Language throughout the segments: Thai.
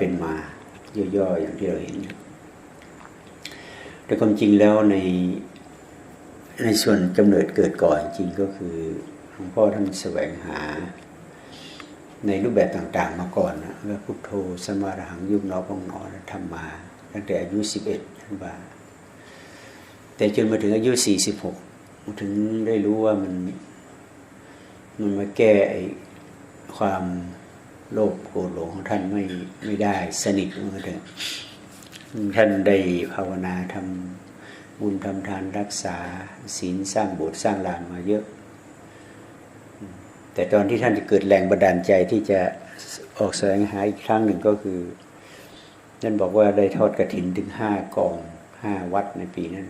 เป็นมาย่อๆอย่างที่เราเห็น แต่ความจริงแล้วในในส่วนกำเนิดเกิดก่อนจริงก็คือหลวงพ่อท่านแสวงหาในรูปแบบต่างๆมาก่อนนะแล้วพุทโธสมาหังยุบนอพองนอทำมา ตั้งแต่อายุสิบเอ็ดท่านว่าแต่จนมาถึงอายุสี่สิบหกถึงได้รู้ว่ามันมันมาแก้ไอ้ความ โลภโกรธหลงของท่านไม่ไม่ได้สนิทเหมือนเดิมท่านได้ภาวนาทำบุญทำทานรักษาศีลสร้างโบสถ์สร้างลานมาเยอะ แต่ตอนที่ท่านจะเกิดแรงบันดาลใจที่จะออกแสวงหาอีกครั้งหนึ่งก็คือท่านบอกว่าได้ทอดกระถินถึงห้ากองห้าวัดในปีนั้น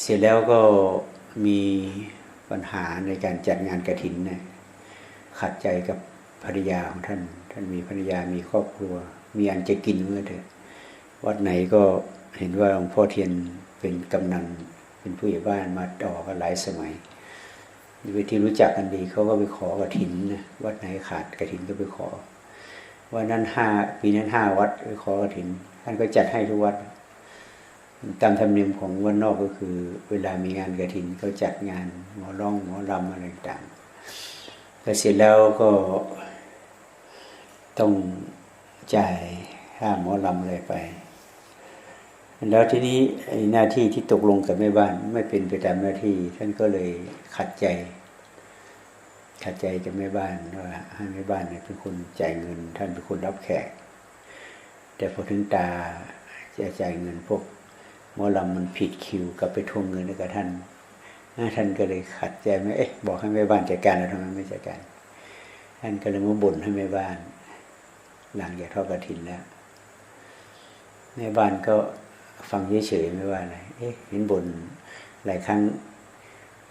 เสร็จแล้วก็มีปัญหาในการจัดงานกระถินนะ ขัดใจกับภรรยาของท่าน ท่านมีภรรยามีครอบครัว มีอันจะกินเมื่อเถอะวัดไหนก็เห็นว่าหลวงพ่อเทียนเป็นกำนันเป็นผู้ใหญ่บ้านมาต่อกันหลายสมัยเวทีรู้จักกันดีเขาก็ไปขอกระถินนะวัดไหนขาดกระถินก็ไปขอวันนั้นห้าปีนั้นห้าวัดไปขอกระถิน ท่านก็จัดให้ทุกวัด ตามธรรมเนียมของวันนอกก็คือ เวลามีงานกระถินเขาจัดงานหมอร้องหมอรำอะไรต่าง แต่เสร็จแล้วก็ต้องจ่ายค่าหมอลำอะไรไป แล้วทีนี้หน้าที่ที่ตกลงกับแม่บ้านไม่เป็นไปตามหน้าที่ ท่านก็เลยขัดใจ ขัดใจกับแม่บ้านว่าให้แม่บ้านเนี่ยเป็นคนจ่ายเงิน ท่านเป็นคนรับแขก แต่พอถึงตาจะจ่ายเงินพวกหมอลำมันผิดคิวกลับไปทวงเงินกับท่าน ท่านก็เลยขัดใจไหมเอ๊ะบอกให้แม่บ้านจัดการแล้วทำไมไม่จัดการท่านก็เลยมาบ่นให้แม่บ้าน หลังจากทอดกระถินแล้วแม่บ้านก็ฟังเฉยๆไม่ว่าอะไรเอ๊ะเห็นบ่นหลายครั้ง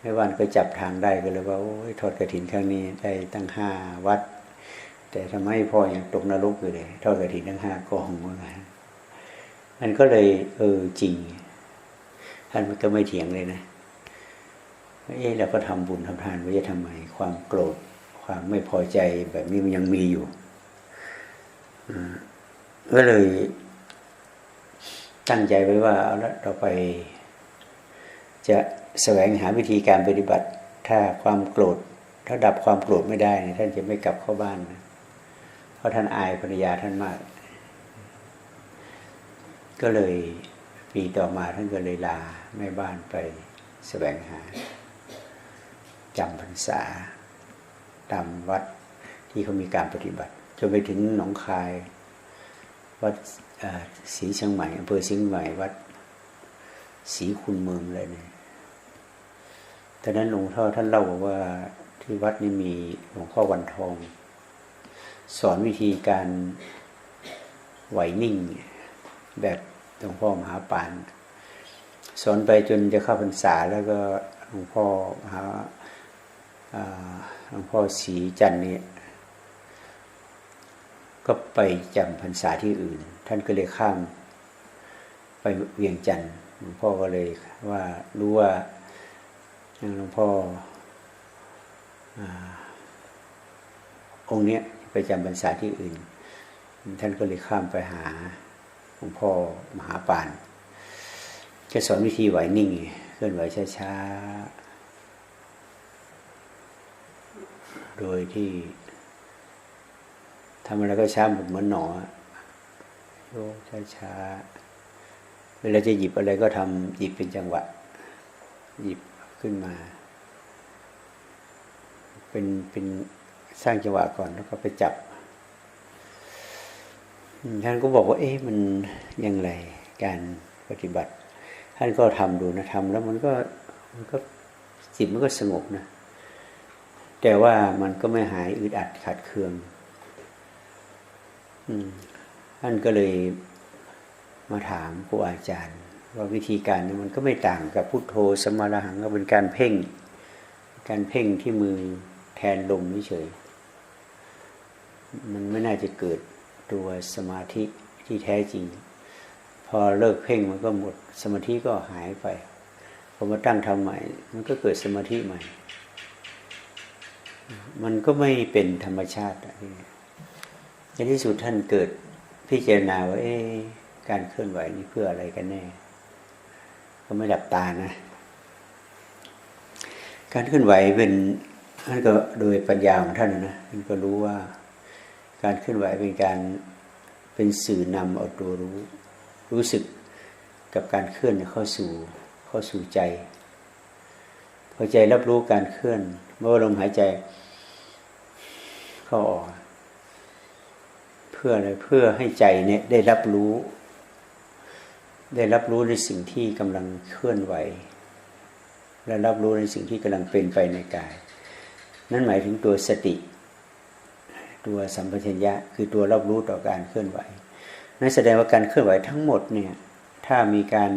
แม่บ้านก็จับทางได้ก็เลยว่าโอ้ยทอดกระถินครั้งนี้ได้ตั้งห้าวัด แต่ทำไมพ่อยังตกนรกอยู่เลยทอดกระถินทั้งห้ากองเมื่อไงมันก็เลยเออจริงท่านก็ไม่เถียงเลยนะ เอ๊ะเราก็ทำบุญทำทานไว้จะทำไมความโกรธ ความไม่พอใจแบบนี้มันยังมีอยู่ก็เลยตั้งใจไว้ว่าเอาละต่อไป จะแสวงหาวิธีการปฏิบัติ ถ้าความโกรธ ถ้าดับความโกรธไม่ได้ท่านจะไม่กลับเข้าบ้านนะเพราะท่านอายภรรยาท่านมาก ก็เลยปีต่อมาท่านก็เลยลาแม่บ้านไปแสวงหา จำพรรษา ตามวัดที่เขามีการปฏิบัติ จนไปถึงหนองคาย วัดศรีเชียงใหม่อำเภอเชียงใหม่วัดศรีคุณเมืองเลยเนี่ยตอนนั้นหลวงพ่อท่านเล่าบอกว่าที่วัดนี้มีหลวงพ่อวันทอง สอนวิธีการไหวนิ่ง แบบหลวงพ่อมหาปาน สอนไปจนจะเข้าพรรษาแล้วก็หลวงพ่อมหา หลวงพ่อศรีจันนี่ก็ไปจำพรรษาที่อื่น ท่านก็เลยข้ามไปเวียงจันทร์หลวงพ่อก็เลยว่ารู้ว่าหลวงพ่อองค์เนี้ยไปจำพรรษาที่อื่น ท่านก็เลยข้ามไปหาหลวงพ่อมหาปานจะสอนวิธีไหวนิ่งเคลื่อนไหวช้าๆ โดยที่ทำอะไรก็ช้าหมดเหมือนหนอโยช้าช้าเวลาจะหยิบอะไรก็ทำหยิบเป็นจังหวะ หยิบขึ้นมา เป็นเป็นสร้างจังหวะก่อนแล้วก็ไปจับท่านก็บอกว่า เอ๊ะมันยังไงการปฏิบัติ ท่านก็ทำดูนะทำแล้วมันก็มันก็จิตมันก็สงบนะ แต่ว่ามันก็ไม่หายอึดอัดขัดเคืองท่านก็เลยมาถามครูอาจารย์ ว่าวิธีการนี้มันก็ไม่ต่างกับพุทโธสมารหังก็เป็นการเพ่ง การเพ่งที่มือแทนลมเฉยมันไม่น่าจะเกิดตัวสมาธิที่แท้จริง พอเลิกเพ่งมันก็หมดสมาธิก็หายไปพอมาตั้งทำใหม่ มันก็เกิดสมาธิใหม่ มันก็ไม่เป็นธรรมชาติอะในที่สุดท่านเกิดพิจารณาว่าเอ๊ะการเคลื่อนไหวนี่เพื่ออะไรกันแน่ ก็ไม่ดับตานะ การเคลื่อนไหวเป็นท่านก็โดยปัญญาของท่านนะท่านก็รู้ว่า การเคลื่อนไหวเป็นการเป็นสื่อนำเอาตัวรู้ รู้สึกกับการเคลื่อนเข้าสู่เข้าสู่ใจ พอใจรับรู้การเคลื่อน เมื่อลมหายใจเข้าออก เพื่ออะไรเพื่อให้ใจเนี่ยได้รับรู้ ได้รับรู้ในสิ่งที่กำลังเคลื่อนไหว และรับรู้ในสิ่งที่กำลังเป็นไปในกาย นั่นหมายถึงตัวสติ ตัวสัมปชัญญะ คือตัวรับรู้ต่อการเคลื่อนไหวนั่นแสดงว่าการเคลื่อนไหวทั้งหมดเนี่ยถ้ามีการ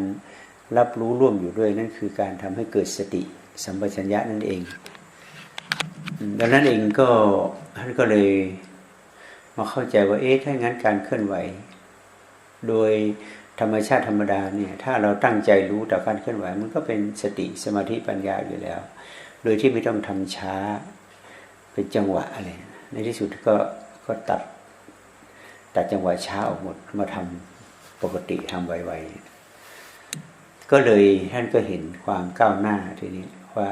รับรู้ร่วมอยู่ด้วยนั่นคือการทำให้เกิดสติ สัมปชัญญะนั่นเอง ดังนั้นเองก็ท่านก็เลยมาเข้าใจว่าเอ๊ะถ้างั้นการเคลื่อนไหว โดยธรรมชาติธรรมดาเนี่ย ถ้าเราตั้งใจรู้ต่อการเคลื่อนไหว มันก็เป็นสติสมาธิปัญญาอยู่แล้ว โดยที่ไม่ต้องทำช้าเป็นจังหวะอะไรในที่สุดก็ก็ตัดตัดจังหวะช้าออกหมดมาทำปกติทำไวๆก็เลยท่านก็เห็นความก้าวหน้าทีนี้ว่า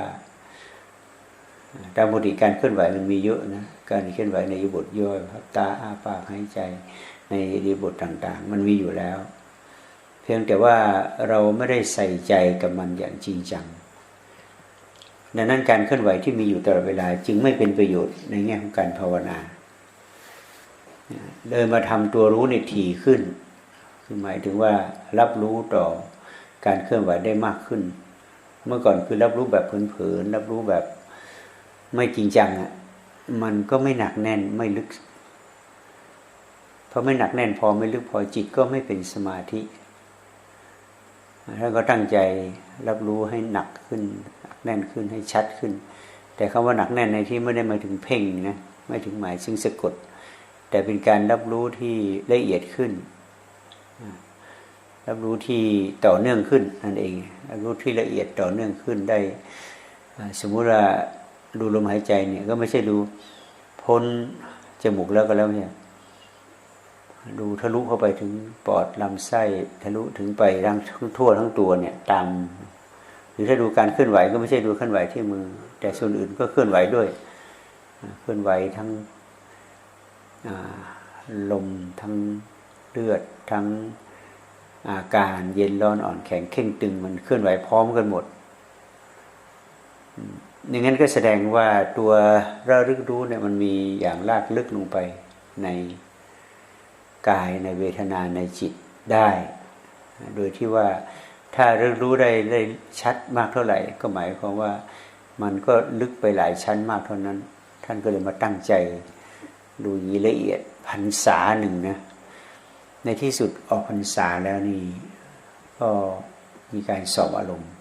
ตามปกติการเคลื่อนไหวมันมีเยอะนะการเคลื่อนไหวในยุบทย่อยพับตาอ้าปากหายใจในรีบทต่าง ๆ มันมีอยู่แล้ว เพียงแต่ว่าเราไม่ได้ใส่ใจกับมันอย่างจริงจังดังนั้นการเคลื่อนไหวที่มีอยู่ตลอดเวลา จึงไม่เป็นประโยชน์ในแง่ของการภาวนาเดินมาทำตัวรู้ในทีขึ้น คือหมายถึงว่ารับรู้ต่อการเคลื่อนไหวได้มากขึ้น เมื่อก่อนคือรับรู้แบบเผลอๆรับรู้แบบ ไม่จริงจังอะมันก็ไม่หนักแน่นไม่ลึกพอไม่หนักแน่นพอไม่ลึกพอจิตก็ไม่เป็นสมาธิท่านก็ตั้งใจรับรู้ให้หนักขึ้นหนักแน่นขึ้นให้ชัดขึ้น แต่คำว่าหนักแน่นในที่ไม่ได้หมายถึงเพ่งนะไม่ถึงหมายซึ่งสะกด แต่เป็นการรับรู้ที่ละเอียดขึ้น รับรู้ที่ต่อเนื่องขึ้นนั่นเองรับรู้ที่ละเอียดต่อเนื่องขึ้นได้สมมุติว่า ดูลมหายใจเนี่ย ก็ไม่ใช่ดูพ้นจมูกแล้วก็แล้วเนี่ย ดูทะลุเข้าไปถึงปอดลำไส้ทะลุถึงไปทั้งทั่วทั้งตัวเนี่ยตามหรือถ้าดูการเคลื่อนไหวก็ไม่ใช่ดูเคลื่อนไหวที่มือ แต่ส่วนอื่นก็เคลื่อนไหวด้วย เคลื่อนไหวทั้งลมทั้งเลือดทั้งอาการเย็นร้อนอ่อนแข็งเข่งตึงมันเคลื่อนไหวพร้อมกันหมด อย่างนั้นก็แสดงว่าตัวระลึกรู้เนี่ยมันมีอย่างลากลึกลงไปในกายในเวทนาในจิตได้ โดยที่ว่าถ้าเรื่องรู้ได้ได้ชัดมากเท่าไหร่ ก็หมายความว่ามันก็ลึกไปหลายชั้นมากเท่านั้น ท่านก็เลยมาตั้งใจ ดูยีละเอียดพันษาหนึ่งนะในที่สุดออกพรรษาแล้วนี่ก็มีการสอบอารมณ์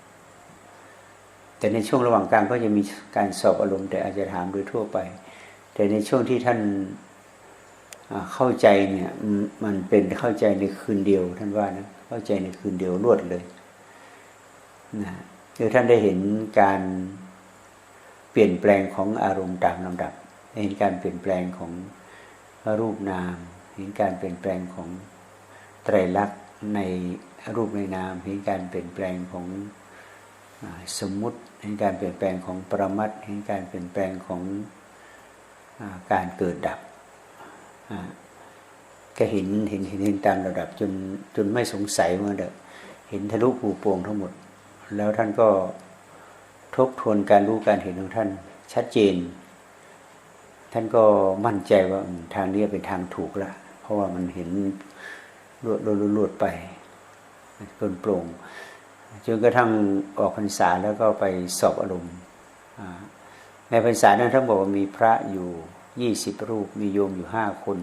แต่ในช่วงระหว่างกลางก็จะมีการสอบอารมณ์ แต่อาจจะถามโดยทั่วไป แต่ในช่วงที่ท่านเข้าใจเนี่ยมันเป็นเข้าใจในคืนเดียว ท่านว่านะเข้าใจในคืนเดียวรวดเลยนะคือท่านได้เห็นการเปลี่ยนแปลงของอารมณ์ตามลำดับ เห็นการเปลี่ยนแปลงของรูปนาม เห็นการเปลี่ยนแปลงของไตรลักษณ์ในรูปในนาม เห็นการเปลี่ยนแปลงของ สมมุติเห็นการเปลี่ยนแปลงของปรมัตเห็นการเปลี่ยนแปลงของการเกิดดับก็เห็นเห็นเห็นเห็นตามระดับจนจนไม่สงสัยว่าเด็กเห็นทะลุปูโป่งทั้งหมด แล้วท่านก็ทบทวนการรู้การเห็นของท่านชัดเจน ท่านก็มั่นใจว่าทางนี้เป็นทางถูกล้วเพราะว่ามันเห็นลวดลวดลวดไปเปินโปร่ง จนกระทั่งออกพรรษาแล้วก็ไปสอบอารมณ์ในพรรษานั้นท่านบอกว่ามีพระอยู่ยี่สิบรูป มีโยมอยู่ห้าคน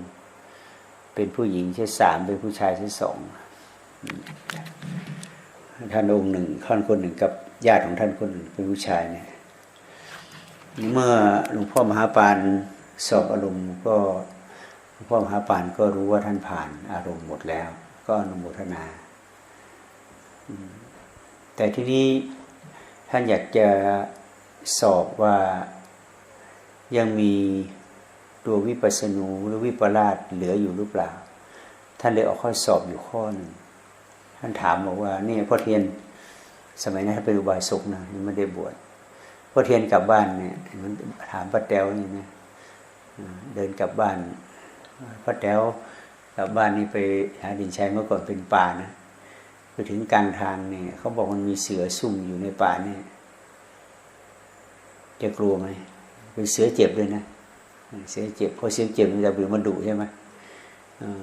เป็นผู้หญิงใช่สามเป็นผู้ชายใช่สองท่านองค์หนึ่งท่านคนหนึ่งกับญาติของท่านคนหนึ่งเป็นผู้ชายเนี่ยเมื่อหลวงพ่อมหาปานสอบอารมณ์ก็หลวงพ่อมหาปานก็รู้ว่าท่านผ่านอารมณ์หมดแล้ว ก็อนุโมทนา แต่ที่นี้ท่านอยากจะสอบว่ายังมีตัววิปัสสนูหรือวิปลาสเหลืออยู่หรือเปล่า ท่านเลยออกข้อสอบอยู่ข้อหนึ่งท่านถามบอกว่านี่พ่อเทียนสมัยนั้นท่านเป็นอุบาสกนะไม่ได้บวชพ่อเทียนกลับบ้านเนี่ยมันถามป้าแตวนี่นะเดินกลับบ้านป้าแตวกลับบ้านนี่ไปหาดินชัยเมื่อก่อนเป็นป่านะ ไปถึงกางทางเนี่ยเขาบอกมันมีเสือซุ่มอยู่ในป่าเนี่ยจะกลัวไหมเป็นเสือเจ็บเลยนะเสียเจ็บเพราะเสียเจ็บมันจะบือมันดุใช่ไหมเออ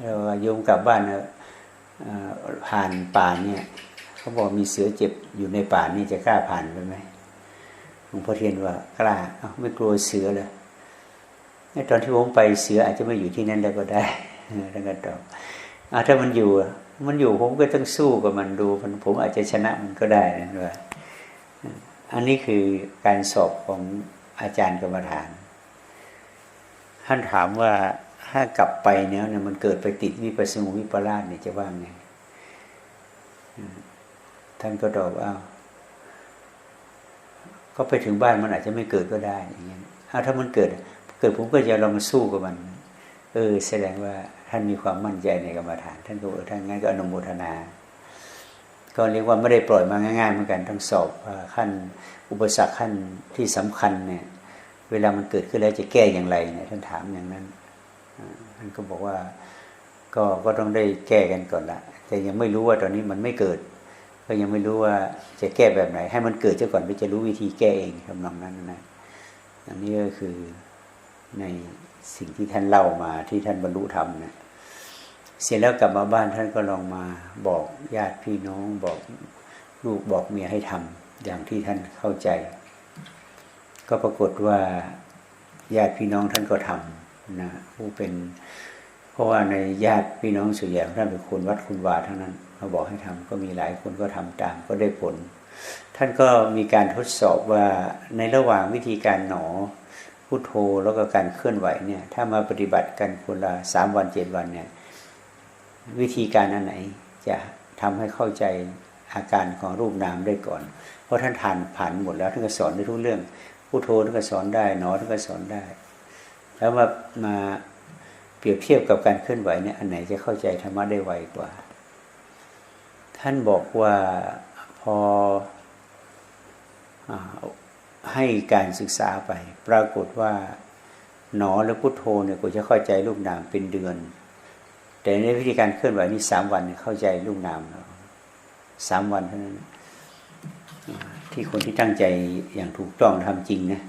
แล้วโยมกลับบ้านนะผ่านป่าเนี่ยเขาบอกมีเสือเจ็บอยู่ในป่านี่จะกล้าผ่านไปไหมหลวงพ่อเทียนว่ากล้าเอาไม่กลัวเสือเลยในตอนที่ผมไปเสืออาจจะไม่อยู่ที่นั่นแล้วก็ได้เออท่านก็ตอบถ้ามันอยู่ มันอยู่ผมก็ต้องสู้กับมันดูมันผมอาจจะชนะมันก็ได้นะว่าอันนี้คือการสอบของอาจารย์กรรมฐาน ท่านถามว่าถ้ากลับไปเนี่ยเนี่ยมันเกิดไปติดวิปัสสนูวิปลาสเนี่ยจะว่าไงอืมท่านก็ตอบว่าอ้าวก็ไปถึงบ้านมันอาจจะไม่เกิดก็ได้อย่างเงี้ยถ้ามันเกิด เกิดผมก็จะลองสู้กับมัน เออ แสดงว่า ท่านมีความมั่นใจในกรรมฐาน ท่านก็เออท่านงั้นก็อนุโมทนา ก็เรียกว่าไม่ได้ปล่อยมาง่ายๆเหมือนกันต้องสอบขั้นอุปสรรคขั้นที่สำคัญเนี่ยเวลามันเกิดขึ้นแล้วจะแก้อย่างไรเนี่ยท่านถามอย่างนั้นท่านก็บอกว่าก็ก็ต้องได้แก้กันก่อนละแต่ยังไม่รู้ว่าตอนนี้มันไม่เกิด ก็ยังไม่รู้ว่าจะแก้แบบไหน ให้มันเกิดเจ้าก่อนไปจะรู้วิธีแก้เองทำนองนั้นนะอันนี้ก็คือใน สิ่งที่ท่านเล่ามาที่ท่านบรรลุธรรมเนี่ยเสร็จแล้วกลับมาบ้านท่านก็ลองมาบอกญาติพี่น้องบอกลูกบอกเมียให้ทำอย่างที่ท่านเข้าใจ ก็ปรากฏว่าญาติพี่น้องท่านก็ทำนะผู้เป็น เพราะว่าในญาติพี่น้องส่วนใหญ่ท่านเป็นคนวัดคุณวาทั้งนั้นเขาบอกให้ทำก็มีหลายคนก็ทำตามก็ได้ผล ท่านก็มีการทดสอบว่าในระหว่างวิธีการหนอ พุทโธแล้วก็การเคลื่อนไหวเนี่ย ถ้ามาปฏิบัติกันคนละสามวันเจ็ดวันเนี่ย วิธีการอันไหนจะทำให้เข้าใจอาการของรูปนามได้ก่อน เพราะท่านทานผ่านหมดแล้วท่านก็สอนได้ทุกเรื่องพุทโธท่านก็สอนได้หนอท่านก็สอนได้ แล้วมามาเปรียบเทียบกับการเคลื่อนไหวเนี่ยอันไหนจะเข้าใจธรรมะได้ไวกว่า ท่านบอกว่าพออา ให้การศึกษาไป ปรากฏว่าหนอและพุทโธเนี่ยกูจะเข้าใจรูปนามเป็นเดือน แต่ในวิธีการเคลื่อนไหวนี่สามวันเข้าใจรูปนามแล้วสามวันเท่านั้นที่คนที่ตั้งใจอย่างถูกต้องทำจริงนะ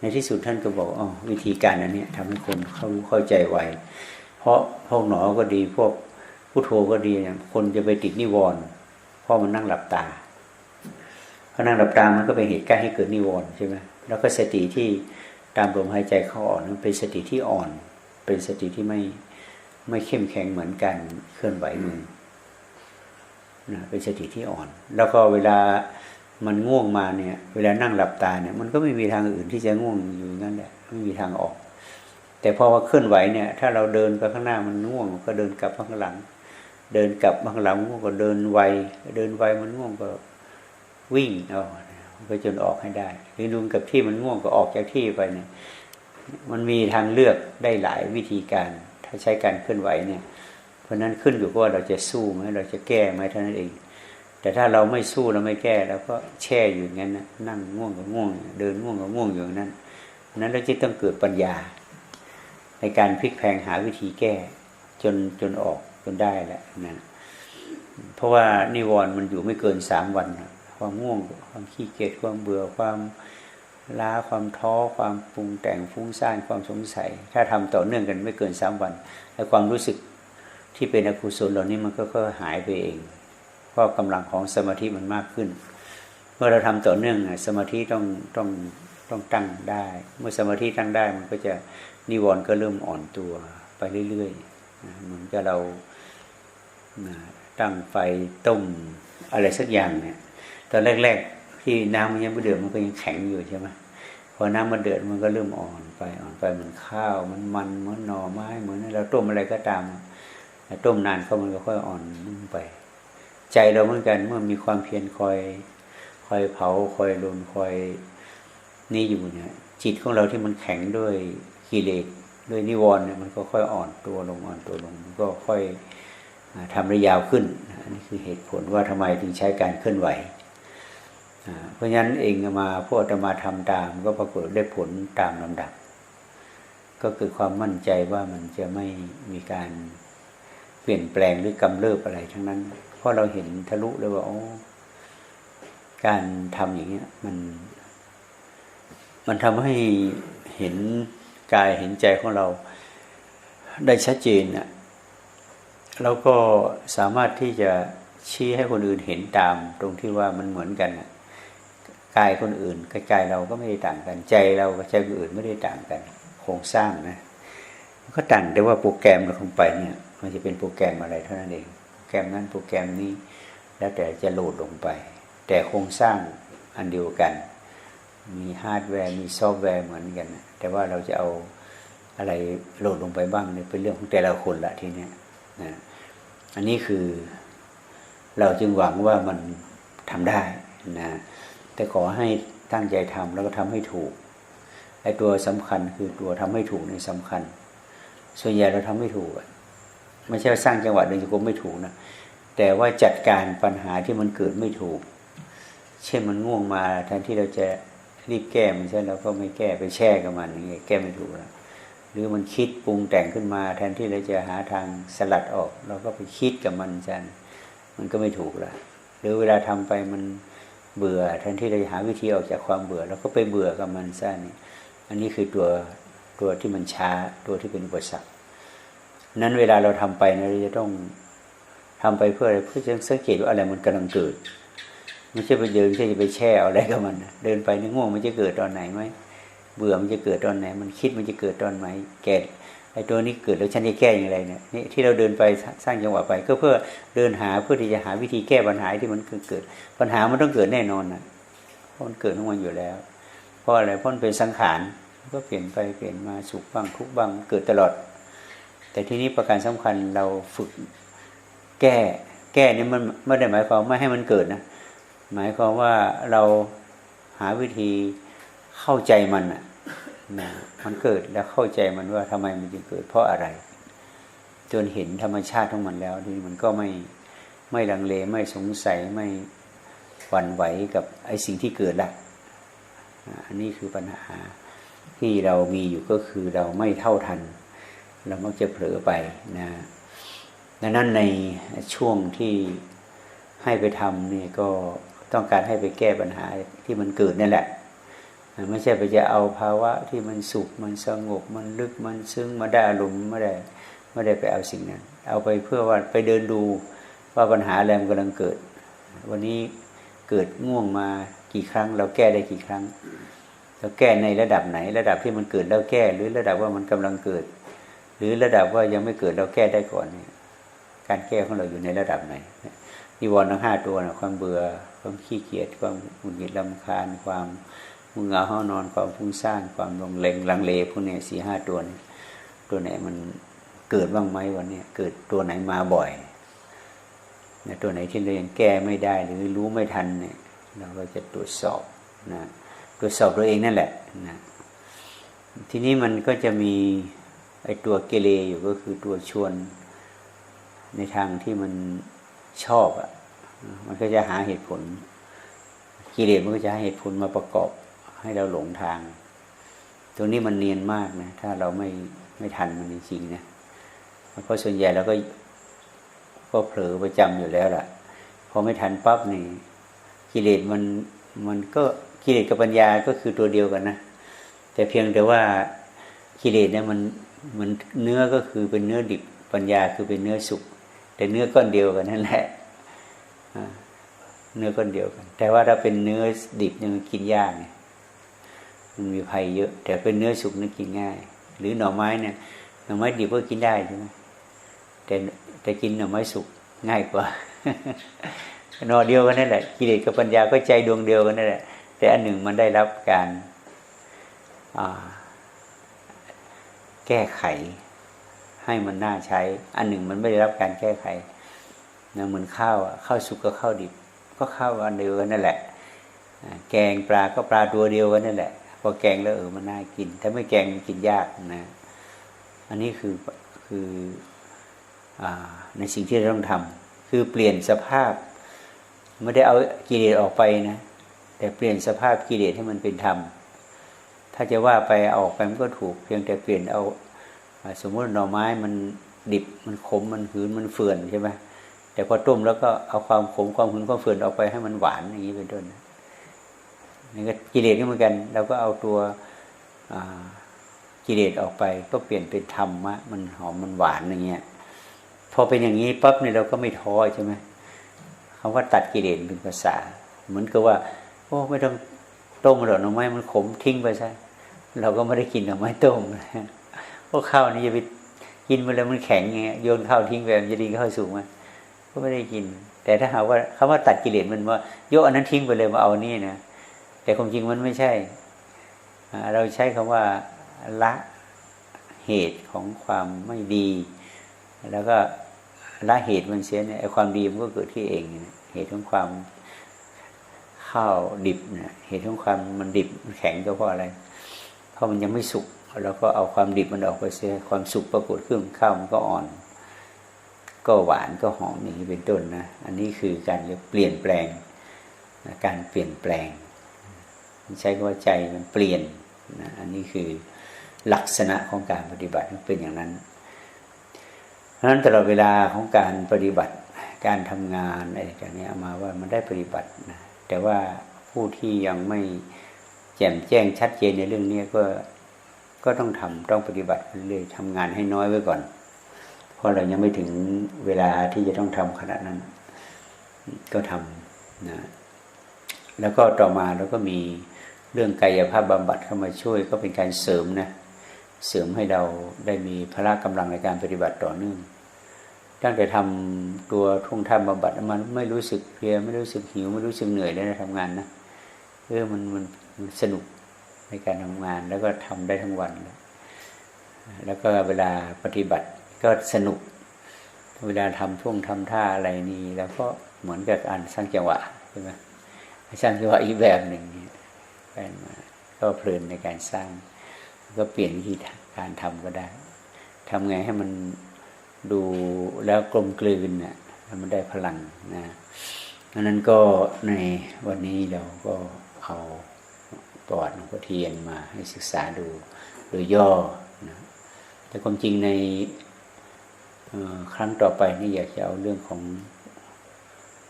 ในที่สุดท่านก็บอกอ๋อวิธีการอันนี้ยทำให้คนเขารู้เข้าใจไวเพราะพวกหนอก็ดี พวกพุทโธก็ดีเนี่ยคนจะไปติดนิวรณ์เพราะมันนั่งหลับตา อนั่งหลับตามันก็เป็นเหตุใกล้ให้เกิดนิวรณ์ใช่ไหมแล้วก็สติที่ตามลมหายใจเข้าออกนั้นเป็นสติที่อ่อน เป็นสติที่ไม่ไม่เข้มแข็งเหมือนกันเคลื่อนไหวมือนะเป็นสติที่อ่อน แล้วก็เวลามันง่วงมาเนี่ย เวลานั่งหลับตาเนี่ย มันก็ไม่มีทางอื่นที่จะง่วงอยู่นั่นแหละไม่มีทางออก แต่พอว่าเคลื่อนไหวเนี่ย ถ้าเราเดินไปข้างหน้ามันง่วง ก็เดินกลับข้างหลัง เดินกลับข้างหลังง่วงก็เดินไว เดินไวมันง่วงก็ วิ่งเอาไปจนออกให้ได้หรือดูกับที่มันง่วงก็ออกจากที่ไปเนี่ย มันมีทางเลือกได้หลายวิธีการ ถ้าใช้การเคลื่อนไหวเนี่ย เพราะนั้นขึ้นอยู่กับว่าเราจะสู้ไหมเราจะแก้ไหมเท่านั้นเอง แต่ถ้าเราไม่สู้เราไม่แก้เราก็แช่อยู่อย่างนั้นนะนั่งง่วงก็ง่วง เดินง่วงก็ง่วงอยู่างนั้นนั้นเราจะต้องเกิดปัญญา ในการพลิกแพลงหาวิธีแก้ จนจนออกจนได้แหละนะเพราะว่านิวรณ์มันอยู่ไม่เกินสามวันนะ ความง่วง ความขี้เกียจความเบื่อความล้าความท้อความปรุงแต่งฟุ้งซ่านความสงสัย ถ้าทำต่อเนื่องกันไม่เกินสามวันแล้วความรู้สึกที่เป็นอกุศลเหล่านี้มันก็ก็หายไปเองเพราะกำลังของสมาธิมันมากขึ้น เมื่อเราทำต่อเนื่องสมาธิต้องต้องต้องตั้งได้ เมื่อสมาธิตั้งได้มันก็จะนิวรณ์ก็เริ่มอ่อนตัวไปเรื่อยๆเหมือนกับเราตั้งไฟต้มอะไรสักอย่างเนี่ย ตอนแรก ๆ ที่น้ำมันยังไม่เดือดมันก็ยังแข็งอยู่ใช่ไหมพอน้ำมันเดือดมันก็เริ่มอ่อนไปอ่อนไปเหมือนข้าวมันมันเหมือนหน่อไม้เหมือนเราต้มอะไรก็ตามต้มนานเข้ามันก็ค่อยอ่อนนุ่มไป ใจเราเหมือนกันเมื่อมีความเพียรคอย คอยเผาคอยลนคอยนี่อยู่เนี่ยจิตของเราที่มันแข็งด้วยกิเลสด้วยนิวรณ์เนี่ยมันก็ค่อยอ่อนตัวลงอ่อนตัวลงมันก็ค่อยทำได้ยาวขึ้น อันนี้คือเหตุผลว่าทำไมถึงใช้การเคลื่อนไหว เพราะฉะนั้นเองมาพวกอาตมาทำตาม ก็ปรากฏได้ผลตามลำดับ ก็คือความมั่นใจว่ามันจะไม่มีการเปลี่ยนแปลงหรือกำเริบอะไรทั้งนั้น เพราะเราเห็นทะลุเลยว่าโอ้การทำอย่างเงี้ยมัน มันทำให้เห็นกายเห็นใจของเราได้ชัดเจนนะแล้วก็สามารถที่จะชี้ให้คนอื่นเห็นตามตรงที่ว่ามันเหมือนกันน่ะ กายคนอื่นกับกายเราก็ไม่ได้ต่างกัน ใจเรากับใจคนอื่นไม่ได้ต่างกันโครงสร้างนะมันก็ต่างแต่ว่าโปรแกรมเราลงไปเนี่ย มันจะเป็นโปรแกรมอะไรเท่านั้นเองโปรแกรมนั้นโปรแกรมนี้ แล้วแต่จะโหลดลงไป แต่โครงสร้างอันเดียวกัน มีฮาร์ดแวร์มีซอฟต์แวร์เหมือนกัน แต่ว่าเราจะเอาอะไรโหลดลงไปบ้างเนี่ยเป็นเรื่องของแต่ละคนละทีเนี้ยนะอันนี้คือเราจึงหวังว่ามันทำได้นะ แต่ขอให้ตั้งใจทำแล้วก็ทำให้ถูกไอ้ตัวสำคัญคือตัวทำให้ถูกในสำคัญ ส่วนใหญ่เราทำไม่ถูกไม่ใช่ว่าสร้างจังหวะเดินจงกรมไม่ถูกนะแต่ว่าจัดการปัญหาที่มันเกิดไม่ถูก เช่นมันง่วงมาแทนที่เราจะรีบแก้มันใช่เราก็ไม่แก้ไปแช่กับมันอย่างเงี้ยแก้ไม่ถูกแล้วหรือมันคิดปรุงแต่งขึ้นมา แทนที่เราจะหาทางสลัดออก เราก็ไปคิดกับมันจันมันก็ไม่ถูกละหรือเวลาทำไปมัน เบื่อแทนที่เราจะหาวิธีออกจากความเบื่อเราก็ไปเบื่อกับมันซะนี่อันนี้คือตัวตัวที่มันช้าตัวที่เป็นอุปสรรคนั้นเวลาเราทำไปนะเราจะต้องทำไปเพื่ออะไรเพื่อจะสังเกตว่าอะไรมันกำลังเกิดไม่ใช่ไปเดินไม่ใช่จะไปแช่อะไรกับมันเดินไปนี่ง่วงมันจะเกิดตอนไหนไหมเบื่อมันจะเกิดตอนไหน มันคิดมันจะเกิดตอนไหนแก่ไอ้ตัวนี้เกิดแล้วฉันจะแก้อย่างไรเนี่ยนี่ที่เราเดินไปสร้างจังหวะไป ก็เพื่อเดินหาเพื่อที่จะหาวิธีแก้ปัญหาที่มันเกิด ปัญหามันต้องเกิดแน่นอนนะเพราะมันเกิดทั้งวันอยู่แล้ว เพราะอะไรเพราะมันเป็นสังขารมันก็เปลี่ยนไปเปลี่ยนมาสุขบ้างทุกบ้างเกิดตลอด แต่ทีนี้ประการสำคัญเราฝึกแก้แก้นี่มันไม่ได้หมายความไม่ให้มันเกิดนะหมายความว่าเราหาวิธีเข้าใจมันนะนะ มันเกิดแล้วเข้าใจมันว่าทำไมมันจึงเกิด เพราะอะไร จนเห็นธรรมชาติของมันแล้วนี้มันก็ไม่ไม่ลังเลไม่สงสัยไม่หวั่นไหวกับไอ้สิ่งที่เกิดละอันนี้คือปัญหาที่เรามีอยู่ก็คือเราไม่เท่าทัน เรามักจะเผลอไปนะดังนั้นในช่วงที่ให้ไปทำนี่ก็ต้องการให้ไปแก้ปัญหาที่มันเกิดนั่นแหละ ไม่ใช่ไปจะเอาภาวะที่มันสุขมันสงบมันลึกมันซึ้งมาได้อารมณ์ไม่ได้ไม่ได้ไปเอาสิ่งนั้น เอาไปเพื่อว่าไปเดินดูว่าปัญหาอะไรมันกำลังเกิด วันนี้เกิดง่วงมากี่ครั้ง เราแก้ได้กี่ครั้ง เราแก้ในระดับไหน ระดับที่มันเกิดแล้วแก้ หรือระดับว่ามันกำลังเกิด หรือระดับว่ายังไม่เกิดเราแก้ได้ก่อนเนี่ยการแก้ของเราอยู่ในระดับไหนนิวรณ์ทั้งห้าตัวนะความเบื่อความขี้เกียจความหงุดหงิดลำคาญความ มึงเหงาห้านอนความฟุ้งซ่านความลงเลงลังเลพวกนี้สี่ห้าตัวนี้ตัวไหนมันเกิดบ้างไหมวันนี้เกิดตัวไหนมาบ่อยนะตัวไหนที่เรายังแก้ไม่ได้หรือรู้ไม่ทันเนี่ยเราก็จะตรวจสอบนะตรวจสอบตัวเองนั่นแหละนะทีนี้มันก็จะมีไอตัวเกเรอยู่ก็คือตัวชวนในทางที่มันชอบอะมันก็จะหาเหตุผลกิเลสมันก็จะหาเหตุผลมาประกอบ ให้เราหลงทาง ตรงนี้มันเนียนมากนะ ถ้าเราไม่ไม่ทันมันจริงๆนะเพราะส่วนใหญ่เราก็ก็เผลอประจำอยู่แล้วล่ะพอไม่ทันปั๊บนี่กิเลสมันมันก็กิเลสกับปัญญาก็คือตัวเดียวกันนะแต่เพียงแต่ว่ากิเลสเนี่ยมันมันเนื้อก็คือเป็นเนื้อดิบปัญญาคือเป็นเนื้อสุกแต่เนื้อก้อนเดียวกันนั่นแหละเนื้อก้อนเดียวกัน แต่ว่าถ้าเป็นเนื้อดิบเนี่ยมันกินยากไง มันมีภัยเยอะ แต่เป็นเนื้อสุกนี่กินง่าย หรือหน่อไม้เนี่ยหน่อไม้ดิบก็กินได้ใช่ไหมแต่แต่กินหน่อไม้สุกง่ายกว่าหน่อเดียวกันนั่นแหละกิเลสกับปัญญาก็ใจดวงเดียวกันนั่นแหละแต่อันหนึ่งมันได้รับการแก้ไข ให้มันน่าใช้ อันหนึ่งมันไม่ได้รับการแก้ไขนะเหมือนข้าวข้าวสุกกับข้าวดิบ ก็ข้าวอันเดียวกันนั่นแหละ แกงปลาก็ปลาตัวเดียวกันนั่นแหละ ออแกงแล้วเออมันน่ากิน ถ้าไม่แกงมันกินยากนะ อันนี้คือคืออในสิ่งที่เราต้องทำคือเปลี่ยนสภาพไม่ได้เอากิเลสออกไปนะ แต่เปลี่ยนสภาพกิเลสให้มันเป็นธรรม ถ้าจะว่าไปเอาออกไปมันก็ถูก เพียงแต่เปลี่ยนเอาอ่าสมมติหน่อไม้มันดิบมันขมมันหืนมันเฟื่อนใช่ไหมแต่พอต้มแล้วก็เอาความขมความหืนความเฟื่อนออกไปให้มันหวานอย่างนี้เป็นต้นนะ นี่ก็กิเลสก็เหมือนกันเราก็เอาตัวกิเลสออกไป ก็เปลี่ยนเป็นธรรมะมันหอมมันหวานอย่างเงี้ยพอเป็นอย่างนี้ปั๊บเนี่ยเราก็ไม่ท้อใช่ไหมคำว่าตัดกิเลสเป็นภาษา เหมือนกับว่าโอ้ไม่ต้องต้มหรอกหน่อไม้มันขมทิ้งไปซะเราก็ไม่ได้กินหน่อไม้ต้มเพราะข้าวนี่จะไปกินไปแล้วมันแข็งไงโยนข้าวทิ้งไปมันจะดีข้าวสูงไหมก็ไม่ได้กิน แต่ถ้าหากว่าคำว่าตัดกิเลสมันว่าโยกอันนั้นทิ้งไปเลยมาเอานี่นะ แต่ความจริงมันไม่ใช่ เราใช้คำว่าละเหตุของความไม่ดี แล้วก็ละเหตุมันเสียเนี่ยความดีมันก็เกิดที่เองเนี่ยเหตุของความข้าวดิบเนี่ยเหตุของความมันดิบมันแข็งก็เพราะอะไร เพราะมันยังไม่สุกแล้วก็เอาความดิบมันออกไปเสียความสุกปรากฏขึ้นข้าวมันก็อ่อน ก็หวานก็หอมอย่างนี้เป็นต้นนะ อันนี้คือการเปลี่ยนแปลง การเปลี่ยนแปลง ใช้คำว่าใจมันเปลี่ยนนะอันนี้คือลักษณะของการปฏิบัติมันเป็นอย่างนั้นเพราะฉะนั้นตลอดเวลาของการปฏิบัติการทำงานอะไรอย่างนี้เอามาว่ามันได้ปฏิบัตินะแต่ว่าผู้ที่ยังไม่แจ่มแจ้งชัดเจนในเรื่องนี้ก็ก็ต้องทำต้องปฏิบัติเรื่อยทำงานให้น้อยไว้ก่อน เพราะเรายังไม่ถึงเวลาที่จะต้องทำขนาดนั้น ก็ทำนะแล้วก็ต่อมาเราก็มี เรื่องกายภาพบำบัดเข้ามาช่วยก็เป็นการเสริมนะเสริมให้เราได้มีพละกำลังในการปฏิบัติต่อเนื่องตั้งแต่ทำตัวทุ่งท่าบำบัดมันไม่รู้สึกเพลียไม่รู้สึกหิวไม่รู้สึกเหนื่อยในทำงานนะเออมันมันสนุกในการทำงาน แล้วก็ทำได้ทั้งวัน แล้วก็เวลาปฏิบัติก็สนุก เวลาทำท่วงทำท่าอะไรนี่ แล้วก็เหมือนกับการสร้างจังหวะใช่ไหมสร้างจังหวะอีกแบบหนึ่งแฟนมา ก็เพลินในการสร้าง ก็เปลี่ยนวิธีการทำก็ได้ทำไงให้มันดูแล้วกลมกลืนเนี่ยมันได้พลังนะดังนั้นก็ในวันนี้เราก็เอาประวัติหลวงพ่อเทียนมาให้ศึกษาดูโดยย่อนะแต่ความจริงในครั้งต่อไปนี่อยากจะเอาเรื่องของ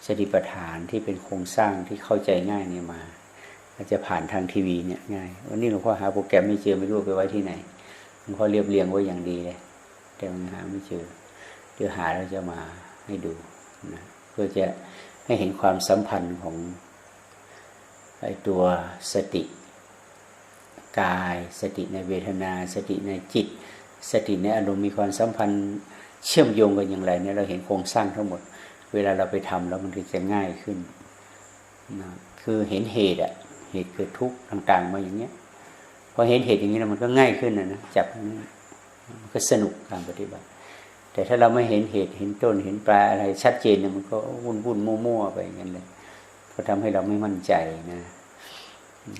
สติปัฏฐานที่เป็นโครงสร้างที่เข้าใจง่ายเนี่ยมา อาจจะผ่านทางทีวีเนี่ยง่ายวันนี้หลวงพ่อหาโปรแกรมไม่เจอไม่รู้ไปไว้ที่ไหนหลวงพ่อเรียบเรียงไว้อย่างดีเลย แต่มันหาไม่เจอเดี๋ยวหาแล้วจะมาให้ดูนะเพื่อจะให้เห็นความสัมพันธ์ของไอ้ตัวสติกาย สติในเวทนา สติในจิต สติในอารมณ์มีความสัมพันธ์เชื่อมโยงกันอย่างไรเนี่ยเราเห็นโครงสร้างทั้งหมด เวลาเราไปทำแล้วมันจะง่ายขึ้นนะคือเห็นเหตุอะ เหตุเกิดทุกข์ต่าง ๆ มาอย่างเงี้ยพอเห็นเหตุอย่างนี้แล้วมันก็ง่ายขึ้นนะนะจับมันก็สนุกการปฏิบัติ แต่ถ้าเราไม่เห็นเหตุเห็นต้นเห็นปลายอะไรชัดเจนเนี่ยมันก็วุ่นวุ่นมั่วๆไปอย่างนั้นเลยก็ทำให้เราไม่มั่นใจนะ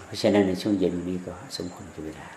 เพราะฉะนั้นในช่วงเย็นวันนี้ก็สมควรกับเวลา